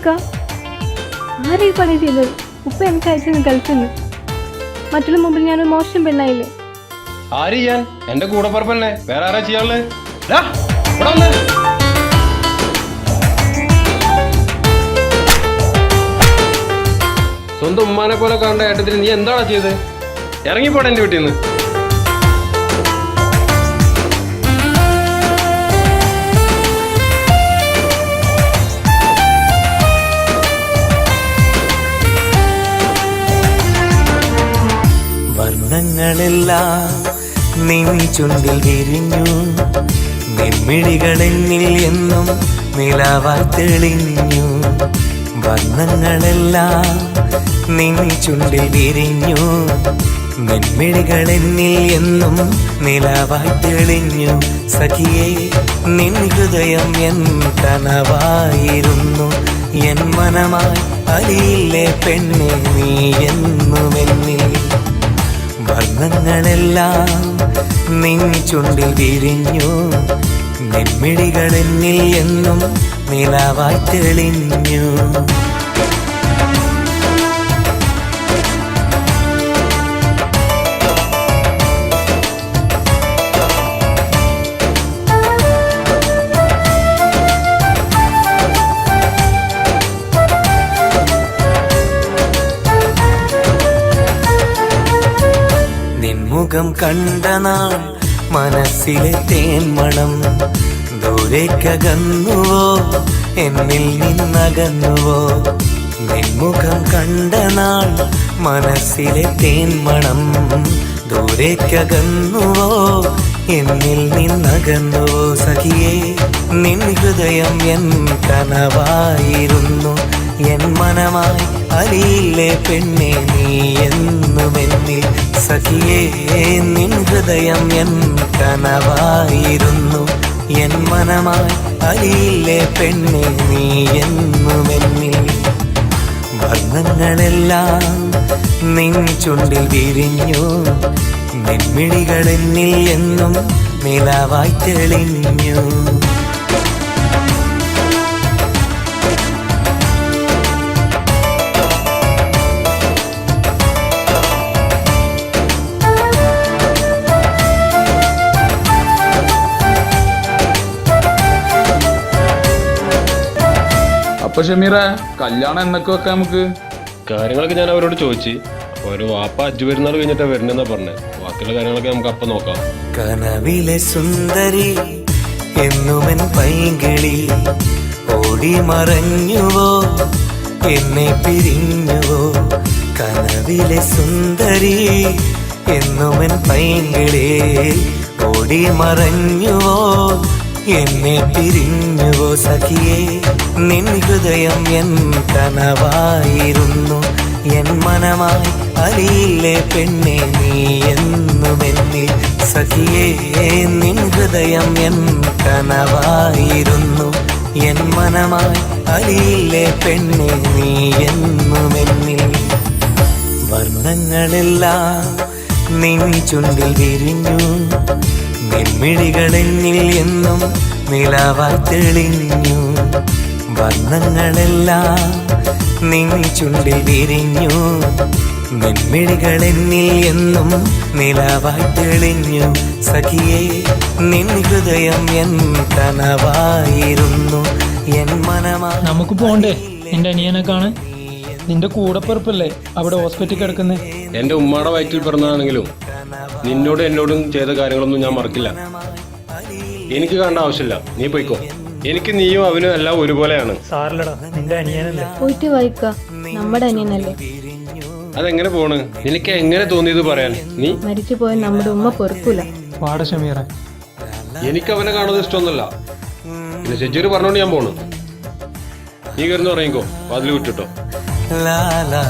ഇക്ക ആരാ പണി ചെയ്തത്? ഉപ്പ എനിക്ക് മറ്റുള്ള മുമ്പിൽ ഞാനൊരു മോശം പെണ്ണായില്ലേ? ആര് ചെയ്യാൻ? എന്റെ കൂടെ പറപ്പല്ലേ? വേറെ ആരാ ചെയ്യാനുള്ളത്. സ്വന്തം ഉമ്മാനെ പോലെ കണ്ട ഏട്ടത്തിന് നീ എന്താണ് ചെയ്തത് ഇറങ്ങിപ്പോടെ എന്റെ വീട്ടിൽ നിന്ന്. വർണങ്ങളെല്ലാം നിൻ ചുണ്ടിൽ വിരിഞ്ഞു. നിമ്മിഴികളെന്നിൽ എന്നും നിലാവായി തെളിഞ്ഞു. വർണങ്ങളെല്ലാം നിൻ ചുണ്ടിൽ വിരിഞ്ഞു. നിൻമിഴികളെന്നിൽ എന്നും നിലാവായി തെളിഞ്ഞു. സഖിയെ നിൻ ഹൃദയം എൻ തനവായിരുന്നു എൻ മനമായി അലിയില്ലേ പെണ്ണെ നീ എന്നുമെന്നിൽ. വർണങ്ങളെല്ലാം നിൻ ചുണ്ടിൽ വിരിഞ്ഞു. നെമ്മിടികളെന്നിൽ എന്നും നിലവായി തെളിഞ്ഞു. നിൻമുഖം കണ്ട നാൾ മനസ്സിലെ തേന്മണം ദൂരേക്കകന്നുവോ? എന്നിൽ നിന്നകന്നുവോ? നിൻമുഖം കണ്ട നാൾ മനസ്സിലെ തേന്മണം ദൂരേക്കകന്നുവോ? എന്നിൽ നിന്നകന്നുവോ? സഖിയേ നിൻ ഹൃദയം എൻ കനവായിരുന്നു. എൻ മനമായി അറിയില്ലേ പെണ്ണെ നീ എന്നുമെന്നിൽ സഖിയേ നിൻ ഹൃദയം എൻ കനവായിരുന്നു. എൻ മനമായി അലിയില്ലേ പെണ്ണെ നീ എന്നുമെന്നിൽ വർണങ്ങളെല്ലാം നിൻ ചുണ്ടിൽ വിരിഞ്ഞു. നെന്മിഴികളെന്നിൽ എന്നും നിലവായി തെളിഞ്ഞു. അപ്പൊ ഷമീറ കല്യാണം എന്നൊക്കെ വെക്കാം നമുക്ക്? കാര്യങ്ങളൊക്കെ ഞാൻ അവരോട് ചോദിച്ചു. ഒരു വാപ്പ അജ്ജു പെരുന്നാൾ കഴിഞ്ഞിട്ടാ വരുന്നെന്നാ പറഞ്ഞത് ബാക്കിയുള്ള കാര്യങ്ങളൊക്കെ നമുക്ക് അപ്പൊ നോക്കാം. കനവിലെ സുന്ദരി എന്നുവൻ പൈകിളി ഓടി മറഞ്ഞുവോ? എന്നെ പിരിഞ്ഞുവോ? കനവിലെ സുന്ദരി എന്നുവൻ പൈകിളി ഓടി മറഞ്ഞുവോ? എന്നെ പിരിഞ്ഞുവോ സഖിയേ? നിൻ ഹൃദയം എൻ കനവായിരുന്നു. എൻ മനമായി അലിയില്ലേ പെണ്ണെ നീ എന്നുമെന്നിൽ. സഖിയേ നിൻ ഹൃദയം എൻ കനവായിരുന്നു. എൻ മനമായി അലിയില്ലേ പെണ്ണെ നീ എന്നുമെന്നിൽ. വർണങ്ങളെല്ലാം നിൻ ചുണ്ടിൽ വിരിഞ്ഞു. നെന്മിഴികളെന്നിൽ എന്നും നിലവാ തെളിഞ്ഞു. വർണങ്ങളെല്ലാം നിൻ ചുണ്ടിൽ വിരിഞ്ഞു. നെന്മിഴികളെന്നിൽ എന്നും നിലവായി തെളിഞ്ഞു സഖിയേ നിൻ ഹൃദയം എൻ കനവായിരുന്നു എൻ മനമാ നമുക്ക് പോണ്ടേ? എന്റെ അനിയനെ കാണാൻ? നിന്റെ കൂടപ്പിറപ്പല്ലേ അവിടെ ഹോസ്പിറ്റലിൽ കിടക്കുന്നേ? എന്റെ ഉമ്മയുടെ വയറ്റിൽ പിറന്നതാണെങ്കിലും നിന്നോടും എന്നോടും ചെയ്ത കാര്യങ്ങളൊന്നും ഞാൻ മറക്കില്ല. എനിക്ക് കാണേണ്ട ആവശ്യമില്ല. നീ പോയിക്കോ. എനിക്ക് നീയും അവനും എല്ലാം ഒരുപോലെയാണ്. സാറിലടാ നിന്റെ അനിയനല്ലേ? പോയിട്ട് വായിക്ക. നമ്മുടെ അനിയനല്ലേ? അതെങ്ങനെ പോണ്? നിനക്ക് എങ്ങനെ തോന്നിയത് പറയാൻ? നീ? മരിച്ചു പോയ നമ്മുടെ ഉമ്മ പൊറുക്കൂല. പാട ഷമീറ. എനിക്ക് അവനെ കാണുന്നത് ഇഷ്ടമൊന്നുമല്ല. പിന്നെ ഷെജൂര് പറഞ്ഞോണ്ട് ഞാൻ പോണു. നീ കയറുന്നു പറയുമ്പോ അതിൽ വിട്ടിട്ടോ. ലാലാ